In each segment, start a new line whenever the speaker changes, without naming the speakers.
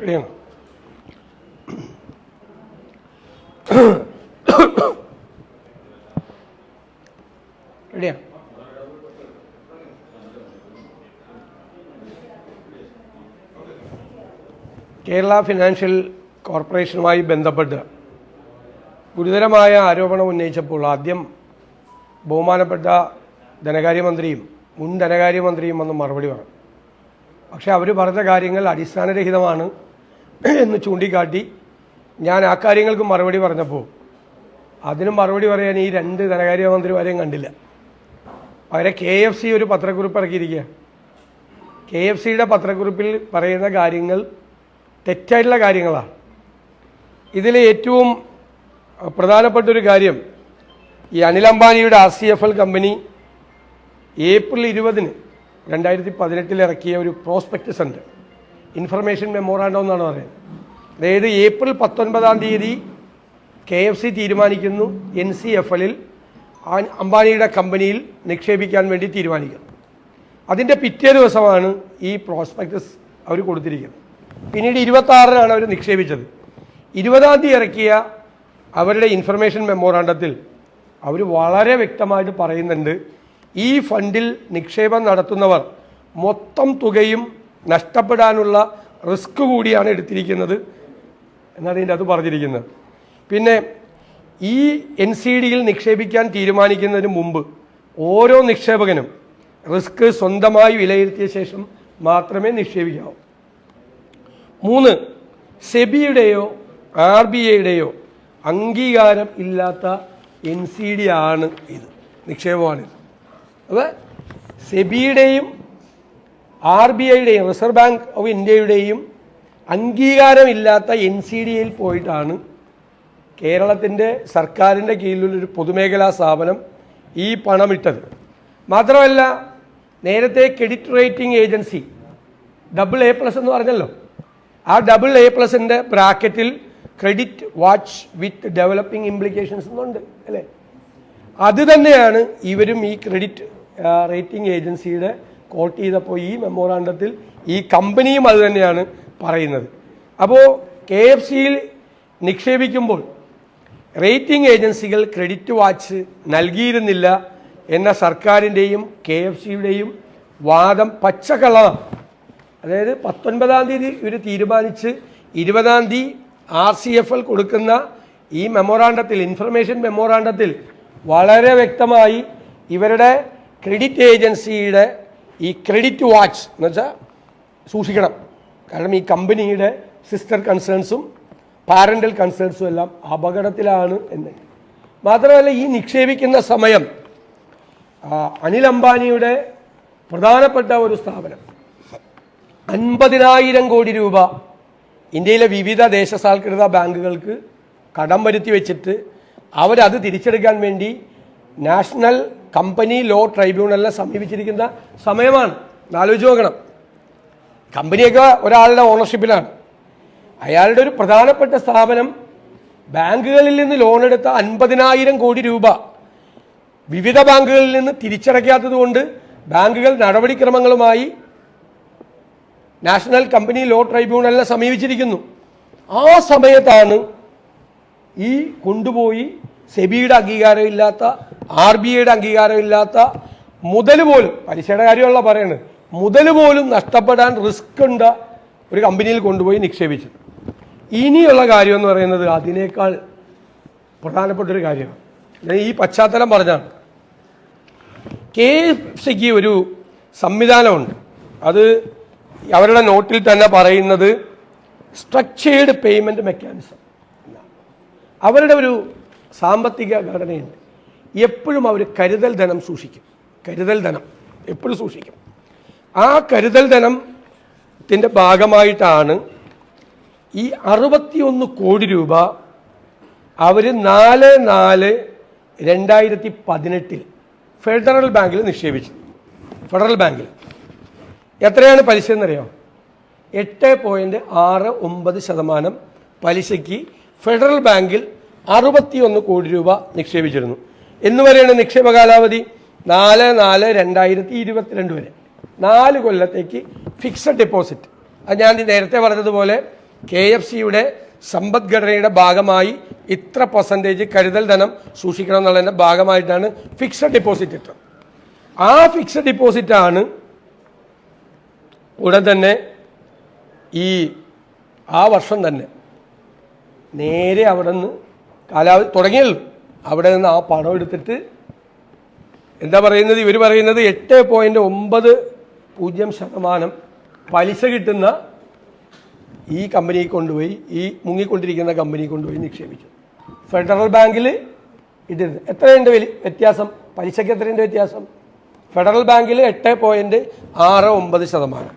റെഡിയാണ് റെഡിയാണ് കേരള ഫിനാൻഷ്യൽ കോർപ്പറേഷനുമായി ബന്ധപ്പെട്ട് ഗുരുതരമായ ആരോപണം ഉന്നയിച്ചപ്പോൾ ആദ്യം ബഹുമാനപ്പെട്ട ധനകാര്യമന്ത്രിയും മുൻ ധനകാര്യമന്ത്രിയും വന്ന് മറുപടി പറഞ്ഞു. പക്ഷേ അവർ പറഞ്ഞ കാര്യങ്ങൾ അടിസ്ഥാനരഹിതമാണ്. എന്ന് ചൂണ്ടിക്കാട്ടി ഞാൻ ആ കാര്യങ്ങൾക്ക് മറുപടി പറഞ്ഞപ്പോൾ അതിന് മറുപടി പറയാൻ ഈ രണ്ട് ധനകാര്യമന്ത്രിമാരെയും കണ്ടില്ല. അവരെ കെ എഫ് സി ഒരു പത്രക്കുറിപ്പ് ഇറക്കിയിരിക്കുക കെ എഫ് സിയുടെ പത്രക്കുറിപ്പിൽ പറയുന്ന കാര്യങ്ങൾ തെറ്റായിട്ടുള്ള കാര്യങ്ങളാണ് ഇതിൽ ഏറ്റവും പ്രധാനപ്പെട്ടൊരു കാര്യം ഈ അനിൽ അംബാനിയുടെ R C F L company April ഇരുപതിന് രണ്ടായിരത്തി പതിനെട്ടിൽ ഇറക്കിയ ഒരു പ്രോസ്പെക്ടസ് ഉണ്ട് ഇൻഫർമേഷൻ മെമ്മോറാണ്ടം എന്നാണ് പറയുന്നത്. അതായത് ഏപ്രിൽ പത്തൊൻപതാം തീയതി കെ എഫ് സി തീരുമാനിക്കുന്നു. എൻ സി എഫ് എല്ലിൽ അംബാനിയുടെ കമ്പനിയിൽ നിക്ഷേപിക്കാൻ വേണ്ടി തീരുമാനിക്കുന്നു. അതിന്റെ പിറ്റേ ദിവസമാണ് ഈ പ്രോസ്പെക്ടസ് അവർ കൊടുത്തിരിക്കുന്നത്. പിന്നീട് ഇരുപത്തി ആറിനാണ് അവർ നിക്ഷേപിച്ചത്. ഇരുപതാം തീയതി ഇറക്കിയ അവരുടെ ഇൻഫർമേഷൻ മെമ്മോറാണ്ടത്തിൽ അവർ വളരെ വ്യക്തമായിട്ട് പറയുന്നുണ്ട് ഈ ഫണ്ടിൽ നിക്ഷേപം നടത്തുന്നവർ മൊത്തം തുകയും നഷ്ടപ്പെടാനുള്ള റിസ്ക് കൂടിയാണ് എടുത്തിരിക്കുന്നത് എന്നാണ് ഇതിന്റെ അത് പറഞ്ഞിരിക്കുന്നത്. പിന്നെ ഈ എൻ സി ഡിയിൽ നിക്ഷേപിക്കാൻ തീരുമാനിക്കുന്നതിന് മുമ്പ് ഓരോ നിക്ഷേപകനും റിസ്ക് സ്വന്തമായി വിലയിരുത്തിയ ശേഷം മാത്രമേ നിക്ഷേപിക്കാവൂ. മൂന്ന് സെബിയുടെയോ ആർ ബി ഐയുടെയോ അംഗീകാരം ഇല്ലാത്ത എൻ സി ഡി ആണ് ഇത് നിക്ഷേപമാണിത് അപ്പോൾ സെബിയുടെയും ആർ ബി ഐയുടെയും റിസർവ് ബാങ്ക് ഓഫ് ഇന്ത്യയുടെയും അംഗീകാരമില്ലാത്ത എൻ സി ഡിയിൽ പോയിട്ടാണ് കേരളത്തിന്റെ സർക്കാരിന്റെ കീഴിലുള്ളൊരു പൊതുമേഖലാ സ്ഥാപനം ഈ പണമിട്ടത്. മാത്രമല്ല നേരത്തെ credit rating agency double A plus എന്ന് പറഞ്ഞല്ലോ. ആ ഡബിൾ എ പ്ലസിന്റെ ബ്രാക്കറ്റിൽ credit watch with developing implications എന്നുണ്ട് അല്ലേ? അത് തന്നെയാണ് ഇവരും ഈ ക്രെഡിറ്റ് റേറ്റിംഗ് ഏജൻസിയുടെ കോട്ട് ചെയ്തപ്പോൾ ഈ മെമ്മോറാണ്ടത്തിൽ ഈ കമ്പനിയും അത് തന്നെയാണ് പറയുന്നത്. അപ്പോൾ കെ എഫ് സിയിൽ നിക്ഷേപിക്കുമ്പോൾ റേറ്റിംഗ് ഏജൻസികൾ ക്രെഡിറ്റ് വാച്ച് നൽകിയിരുന്നില്ല എന്ന സർക്കാരിന്റെയും കെ എഫ് സിയുടെയും വാദം പച്ചക്കള്ളതാണ് അതായത് പത്തൊൻപതാം തീയതി ഇവർ തീരുമാനിച്ച് ഇരുപതാം തീയതി ആർ സി എഫ് എൽ കൊടുക്കുന്ന ഈ മെമ്മോറാണ്ടത്തിൽ ഇൻഫർമേഷൻ മെമ്മോറാണ്ടത്തിൽ വളരെ വ്യക്തമായി ഇവരുടെ ക്രെഡിറ്റ് ഏജൻസിയുടെ ഈ ക്രെഡിറ്റ് വാച്ച് എന്ന് വെച്ചാൽ സൂക്ഷിക്കണം. കാരണം ഈ കമ്പനിയുടെ സിസ്റ്റർ കൺസേൺസും പാരന്റൽ കൺസേൺസും എല്ലാം അപകടത്തിലാണ് എന്ന്. മാത്രമല്ല ഈ നിക്ഷേപിക്കുന്ന സമയം അനിൽ അംബാനിയുടെ പ്രധാനപ്പെട്ട ഒരു സ്ഥാപനം. അൻപതിനായിരം കോടി രൂപ ഇന്ത്യയിലെ വിവിധ ദേശസാൽകൃത ബാങ്കുകൾക്ക് കടം വരുത്തി വെച്ചിട്ട് അവരത് തിരിച്ചെടുക്കാൻ വേണ്ടി നാഷണൽ കമ്പനി ലോ ട്രൈബ്യൂണലിനെ സമീപിച്ചിരിക്കുന്ന സമയമാണ്. ആലോചിച്ച് നോക്കണം. കമ്പനിയൊക്കെ ഒരാളുടെ ഓണർഷിപ്പിലാണ്. അയാളുടെ ഒരു പ്രധാനപ്പെട്ട സ്ഥാപനം ബാങ്കുകളിൽ നിന്ന് ലോൺ എടുത്ത അൻപതിനായിരം കോടി രൂപ വിവിധ ബാങ്കുകളിൽ നിന്ന് തിരിച്ചടയ്ക്കാത്തത് കൊണ്ട് ബാങ്കുകൾ നടപടിക്രമങ്ങളുമായി നാഷണൽ കമ്പനി ലോ ട്രൈബ്യൂണലിനെ സമീപിച്ചിരിക്കുന്നു. ആ സമയത്താണ് ഈ കൊണ്ടുപോയി സെബിയുടെ അംഗീകാരമില്ലാത്ത ആർ ബി ഐയുടെ അംഗീകാരമില്ലാത്ത മുതൽ പോലും പലിശയുടെ കാര്യമല്ല പറയുന്നത് മുതൽ പോലും നഷ്ടപ്പെടാൻ റിസ്ക് ഉണ്ട ഒരു കമ്പനിയിൽ കൊണ്ടുപോയി നിക്ഷേപിച്ചത്. ഇനിയുള്ള കാര്യം എന്ന് പറയുന്നത് അതിനേക്കാൾ പ്രധാനപ്പെട്ട ഒരു കാര്യമാണ്. ഞാൻ ഈ പശ്ചാത്തലം പറഞ്ഞാണ് കെ എഫ് സിക്ക് ഒരു സംവിധാനമുണ്ട്. അത് അവരുടെ നോട്ടിൽ തന്നെ പറയുന്നത് സ്ട്രക്ചേർഡ് പേയ്മെന്റ് മെക്കാനിസം അവരുടെ ഒരു സാമ്പത്തിക ഘടനയുണ്ട്. എപ്പോഴും അവർ കരുതൽ ധനം സൂക്ഷിക്കും. കരുതൽ ധനം എപ്പോഴും സൂക്ഷിക്കും. ആ കരുതൽ ധനത്തിന്റെ ഭാഗമായിട്ടാണ് ഈ അറുപത്തിയൊന്ന് കോടി രൂപ അവർ നാല് നാല് രണ്ടായിരത്തി പതിനെട്ടിൽ ഫെഡറൽ ബാങ്കിൽ നിക്ഷേപിച്ചു. ഫെഡറൽ ബാങ്കിൽ. എത്രയാണ് പലിശ എന്നറിയോ? എട്ട് പോയിന്റ് ആറ് ഒമ്പത് ശതമാനം പലിശയ്ക്ക് ഫെഡറൽ ബാങ്കിൽ അറുപത്തിയൊന്ന് കോടി രൂപ നിക്ഷേപിച്ചിരുന്നു. എന്ന് വരെയാണ് നിക്ഷേപ കാലാവധി നാല് നാല് രണ്ടായിരത്തി ഇരുപത്തിരണ്ട് വരെ. നാല് കൊല്ലത്തേക്ക് ഫിക്സഡ് ഡെപ്പോസിറ്റ് അത് ഞാൻ നേരത്തെ പറഞ്ഞതുപോലെ കെ എഫ് സിയുടെ സമ്പദ്ഘടനയുടെ ഭാഗമായി ഇത്ര പെർസെന്റേജ് കരുതൽ ധനം സൂക്ഷിക്കണം എന്നുള്ളതിന്റെ ഭാഗമായിട്ടാണ് ഫിക്സഡ് ഡെപ്പോസിറ്റ് ഇട്ടത്. ആ ഫിക്സഡ് ഡെപ്പോസിറ്റാണ് ഉടൻ തന്നെ ഈ ആ വർഷം തന്നെ നേരെ അവിടെ നിന്ന് കാലാവധി തുടങ്ങിയല്ലോ. അവിടെ നിന്ന് ആ പണം എടുത്തിട്ട് എന്താ പറയുന്നത്? ഇവർ പറയുന്നത് എട്ട് പോയിന്റ് ഒമ്പത് പൂജ്യം ശതമാനം പലിശ കിട്ടുന്ന ഈ കമ്പനിയിൽ കൊണ്ടുപോയി ഈ മുങ്ങിക്കൊണ്ടിരിക്കുന്ന കമ്പനിയെ കൊണ്ടുപോയി നിക്ഷേപിച്ചു. ഫെഡറൽ ബാങ്കിൽ ഇട്ടിരുന്നു എത്രയുണ്ട് വലിയ വ്യത്യാസം? പലിശയ്ക്ക് എത്രയുണ്ട് വ്യത്യാസം? ഫെഡറൽ ബാങ്കിൽ എട്ട് പോയിന്റ് ആറ് ഒമ്പത് ശതമാനം.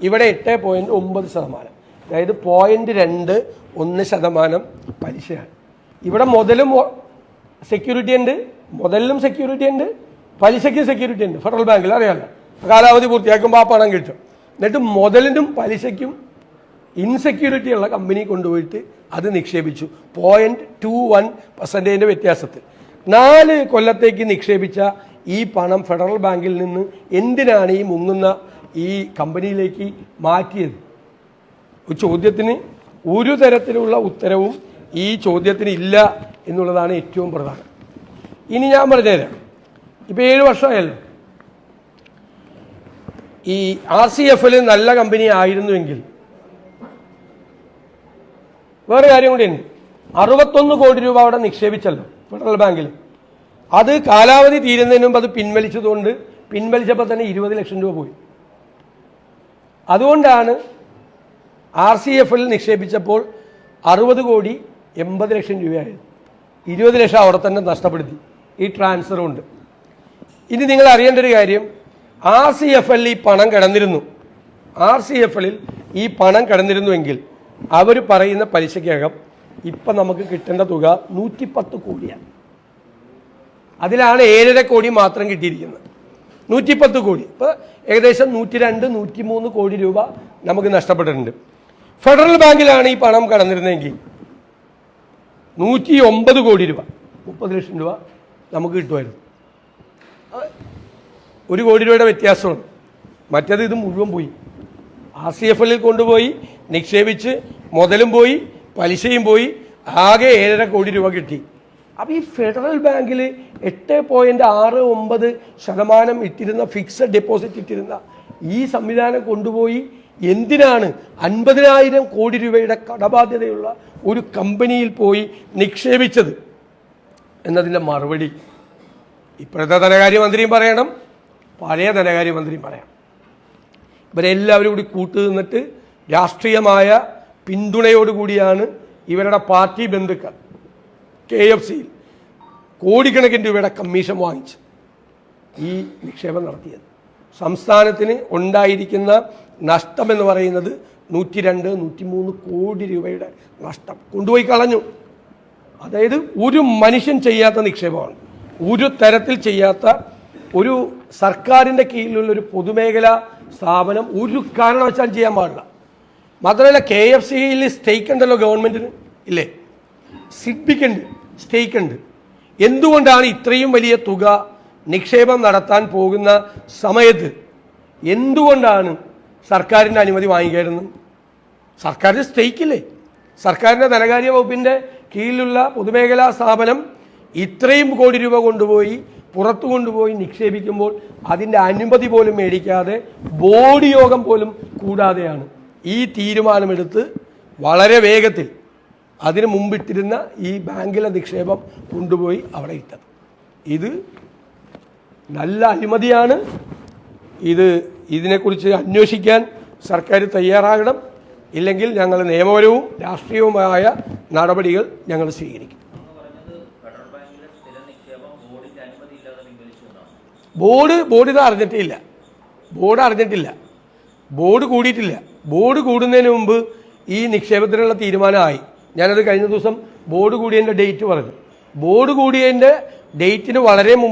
ഇവിടെ എട്ട് പോയിന്റ് ഒമ്പത് ശതമാനം. അതായത് പോയിന്റ് രണ്ട് ഒന്ന് ശതമാനം പലിശയാണ്. ഇവിടെ മുതലും സെക്യൂരിറ്റി ഉണ്ട് മുതലിലും സെക്യൂരിറ്റി ഉണ്ട് പലിശയ്ക്കും സെക്യൂരിറ്റി ഉണ്ട് ഫെഡറൽ ബാങ്കിൽ അറിയാമല്ലോ കാലാവധി പൂർത്തിയാക്കുമ്പോൾ ആ പണം കിട്ടും. എന്നിട്ട് മുതലിനും പലിശയ്ക്കും ഇൻസെക്യൂരിറ്റി ഉള്ള കമ്പനി കൊണ്ടുപോയിട്ട് അത് നിക്ഷേപിച്ചു. പോയിന്റ് ടു വൺ പെർസെന്റേജിന്റെ വ്യത്യാസത്തിൽ. നാല് കൊല്ലത്തേക്ക് നിക്ഷേപിച്ച ഈ പണം ഫെഡറൽ ബാങ്കിൽ നിന്ന് എന്തിനാണ് ഈ മുങ്ങുന്ന ഈ കമ്പനിയിലേക്ക് മാറ്റിയത്? ചോദ്യത്തിന് ഒരു തരത്തിലുള്ള ഉത്തരവും ഈ ചോദ്യത്തിന് ഇല്ല എന്നുള്ളതാണ് ഏറ്റവും പ്രധാനം. ഇനി ഞാൻ പറഞ്ഞുതരാം ഇപ്പോൾ ഏഴ് വർഷമായല്ലോ. ഈ ആർ സി എഫിൽ നല്ല കമ്പനി ആയിരുന്നുവെങ്കിൽ വേറെ കാര്യം കൂടിയുണ്ട് അറുപത്തൊന്ന് കോടി രൂപ അവിടെ നിക്ഷേപിച്ചല്ലോ ഫെഡറൽ ബാങ്കിൽ. അത് കാലാവധി തീരുന്നതിന് മുമ്പ് അത് പിൻവലിച്ചതുകൊണ്ട് പിൻവലിച്ചപ്പോൾ തന്നെ ഇരുപത് ലക്ഷം രൂപ പോയി. അതുകൊണ്ടാണ് ആർ സി എഫിൽ നിക്ഷേപിച്ചപ്പോൾ അറുപത് കോടി എൺപത് ലക്ഷം രൂപയായിരുന്നു ഇരുപത് ലക്ഷം അവിടെ തന്നെ നഷ്ടപ്പെടുത്തി. ഈ ട്രാൻസ്ഫർ ഉണ്ട്. ഇനി നിങ്ങൾ അറിയേണ്ട ഒരു കാര്യം ആർ സി എഫ് എല്ലിൽ ഈ പണം കിടന്നിരുന്നു. ആർ സി എഫ് എല്ലിൽ ഈ പണം കിടന്നിരുന്നുവെങ്കിൽ അവർ പറയുന്ന പലിശയ്ക്കകം ഇപ്പം നമുക്ക് കിട്ടേണ്ട തുക നൂറ്റിപ്പത്ത് കോടിയാണ്. അതിലാണ് ഏഴര കോടി മാത്രം കിട്ടിയിരിക്കുന്നത്. നൂറ്റിപ്പത്ത് കോടി. ഇപ്പോൾ ഏകദേശം നൂറ്റി രണ്ട് നൂറ്റി മൂന്ന് കോടി രൂപ നമുക്ക് നഷ്ടപ്പെട്ടിട്ടുണ്ട്. ഫെഡറൽ ബാങ്കിലാണ് ഈ പണം കടന്നിരുന്നതെങ്കിൽ നൂറ്റി ഒമ്പത് കോടി രൂപ. മുപ്പത് ലക്ഷം രൂപ നമുക്ക് കിട്ടുമായിരുന്നു. ഒരു കോടി രൂപയുടെ വ്യത്യാസമാണ്. മറ്റേത് ഇത് മുഴുവൻ പോയി. ആർ സി എഫ് എല്ലിൽ കൊണ്ടുപോയി നിക്ഷേപിച്ച് മുതലും പോയി പലിശയും പോയി ആകെ ഏഴര കോടി രൂപ കിട്ടി. അപ്പോൾ ഈ ഫെഡറൽ ബാങ്കിൽ എട്ട് പോയിന്റ് ആറ് ഒമ്പത് ശതമാനം ഇട്ടിരുന്ന ഫിക്സഡ് ഡെപ്പോസിറ്റ് ഇട്ടിരുന്ന ഈ സംവിധാനം കൊണ്ടുപോയി എന്തിനാണ് അൻപതിനായിരം കോടി രൂപയുടെ കടബാധ്യതയുള്ള ഒരു കമ്പനിയിൽ പോയി നിക്ഷേപിച്ചത്? എന്നതിന്റെ മറുപടി ഇപ്പോഴത്തെ ധനകാര്യമന്ത്രിയും പറയണം പഴയ ധനകാര്യമന്ത്രിയും പറയണം. ഇവരെല്ലാവരും കൂടി കൂട്ടുനിന്നിട്ട് രാഷ്ട്രീയമായ പിന്തുണയോടുകൂടിയാണ് ഇവരുടെ പാർട്ടി ബന്ധുക്കൾ കെ എഫ് സിയിൽ കോടിക്കണക്കിന് രൂപയുടെ കമ്മീഷൻ വാങ്ങിച്ച് ഈ നിക്ഷേപം നടത്തിയത്. സംസ്ഥാനത്തിന് ഉണ്ടായിരിക്കുന്ന നഷ്ടമെന്ന് പറയുന്നത് നൂറ്റി രണ്ട് നൂറ്റി മൂന്ന് കോടി രൂപയുടെ നഷ്ടം. കൊണ്ടുപോയി കളഞ്ഞു. അതായത് ഒരു മനുഷ്യൻ ചെയ്യാത്ത നിക്ഷേപമാണ്. ഒരു തരത്തിൽ ചെയ്യാത്ത ഒരു സർക്കാരിന്റെ കീഴിലുള്ള ഒരു പൊതുമേഖലാ സ്ഥാപനം ഒരു കാരണവശാലും ചെയ്യാൻ പാടില്ല. മാത്രമല്ല കെ എഫ് സിയിൽ സ്റ്റേക്ക് ഉണ്ടല്ലോ ഗവൺമെന്റിന് ഇല്ലേ? സിഡ്ബിക്കുണ്ട് സ്റ്റേക്ക് ഉണ്ട്. എന്തുകൊണ്ടാണ് ഇത്രയും വലിയ തുക നിക്ഷേപം നടത്താൻ പോകുന്ന സമയത്ത്? എന്തുകൊണ്ടാണ് സർക്കാരിന്റെ അനുമതി വാങ്ങിക്കായിരുന്നു. സർക്കാരിന് സ്റ്റേക്കില്ലേ? സർക്കാരിന്റെ ധനകാര്യ വകുപ്പിന്റെ കീഴിലുള്ള പൊതുമേഖലാ സ്ഥാപനം ഇത്രയും കോടി രൂപ കൊണ്ടുപോയി പുറത്തു കൊണ്ടുപോയി നിക്ഷേപിക്കുമ്പോൾ അതിന്റെ അനുമതി പോലും മേടിക്കാതെ ബോർഡ് യോഗം പോലും കൂടാതെയാണ് ഈ തീരുമാനമെടുത്ത് വളരെ വേഗത്തിൽ അതിനു മുമ്പിട്ടിരുന്ന ഈ ബാങ്കിലെ നിക്ഷേപം കൊണ്ടുപോയി അവിടെ ഇട്ടത്. ഇത് നല്ല അഴിമതിയാണ് ഇത് ഇതിനെക്കുറിച്ച് അന്വേഷിക്കാൻ സർക്കാർ തയ്യാറാകണം. ഇല്ലെങ്കിൽ ഞങ്ങൾ നിയമപരവും രാഷ്ട്രീയവുമായ നടപടികൾ ഞങ്ങൾ സ്വീകരിക്കും. ബോർഡ് ബോർഡ് ഇത് അറിഞ്ഞിട്ടില്ല. ബോർഡ് അറിഞ്ഞിട്ടില്ല. ബോർഡ് കൂടിയിട്ടില്ല. ബോർഡ് കൂടുന്നതിന് മുമ്പ് ഈ നിക്ഷേപത്തിനുള്ള തീരുമാനമായി. ഞാനത് കഴിഞ്ഞ ദിവസം ബോർഡ് കൂടിയതിന്റെ ഡേറ്റ് പറഞ്ഞു. ബോർഡ് കൂടിയതിന്റെ ഡേറ്റിന് വളരെ മുമ്പ്